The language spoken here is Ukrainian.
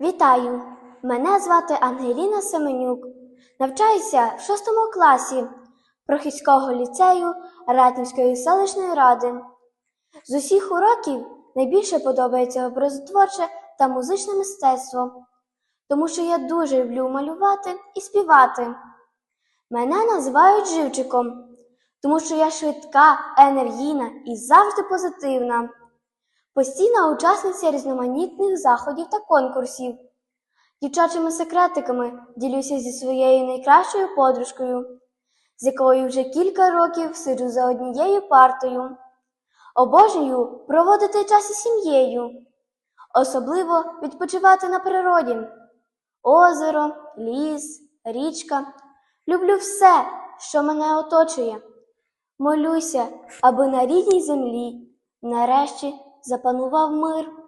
Вітаю! Мене звати Ангеліна Семенюк. Навчаюся в шостому класі Прохідського ліцею Ратнівської селищної ради. З усіх уроків найбільше подобається образотворче та музичне мистецтво, тому що я дуже люблю малювати і співати. Мене називають живчиком, тому що я швидка, енергійна і завжди позитивна. Постійна учасниця різноманітних заходів та конкурсів. Дівчачими секретиками ділюся зі своєю найкращою подружкою, з якою вже кілька років сиджу за однією партою. Обожнюю проводити час із сім'єю, особливо відпочивати на природі. Озеро, ліс, річка. Люблю все, що мене оточує. Молюся, аби на рідній землі нарешті запанував мир.